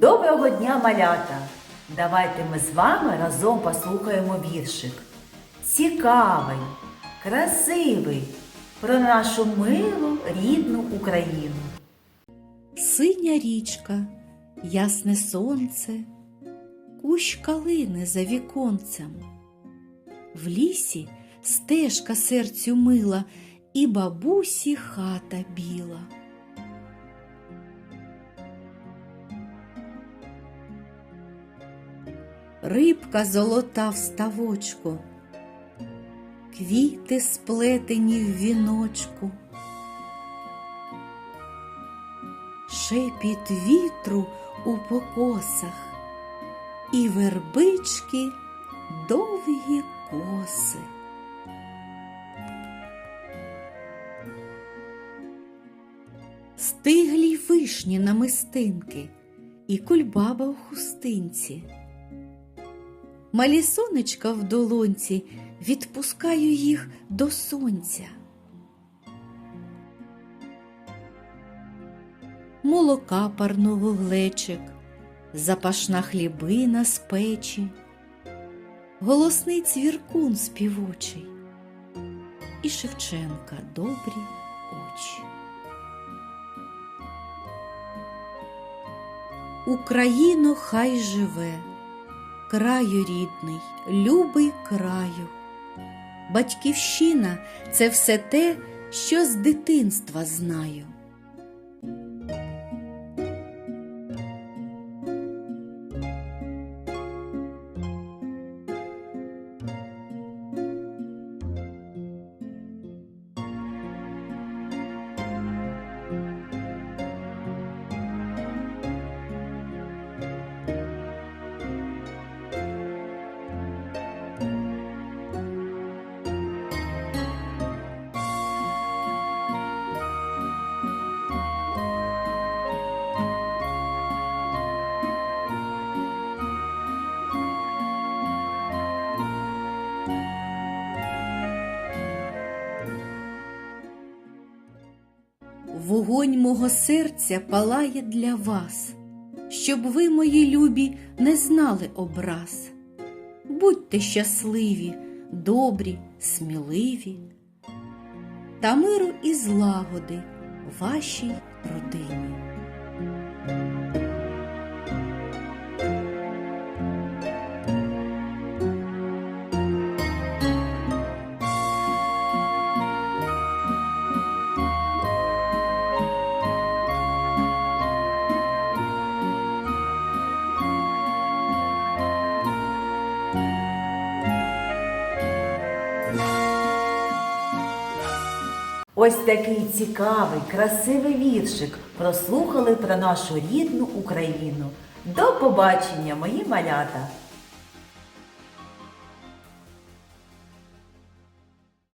Доброго дня, малята! Давайте ми з вами разом послухаємо віршик. Цікавий, красивий про нашу милу рідну Україну. Синя річка, ясне сонце, кущ калини за віконцем. В лісі стежка серцю мила і бабусі хата біла. Рибка золота в ставочку, квіти сплетені в віночку. шепіт вітру у покосах, і вербички довгі коси. Стиглі вишні намистинки і кульбаба в хустинці. Малі сонечка в долонці, відпускаю їх до сонця. молока парного глечик, запашна хлібина з печі, голосний цвіркун співочий і Шевченка добрі очі. Україно хай живе, краю рідний, любий краю. Батьківщина це все те, що з дитинства знаю. Вогонь мого серця палає для вас, щоб ви, мої любі, не знали образ. Будьте щасливі, добрі, сміливі, та миру і злагоди вашій родині. Ось такий цікавий, красивий віршик прослухали про нашу рідну Україну. До побачення, мої малята!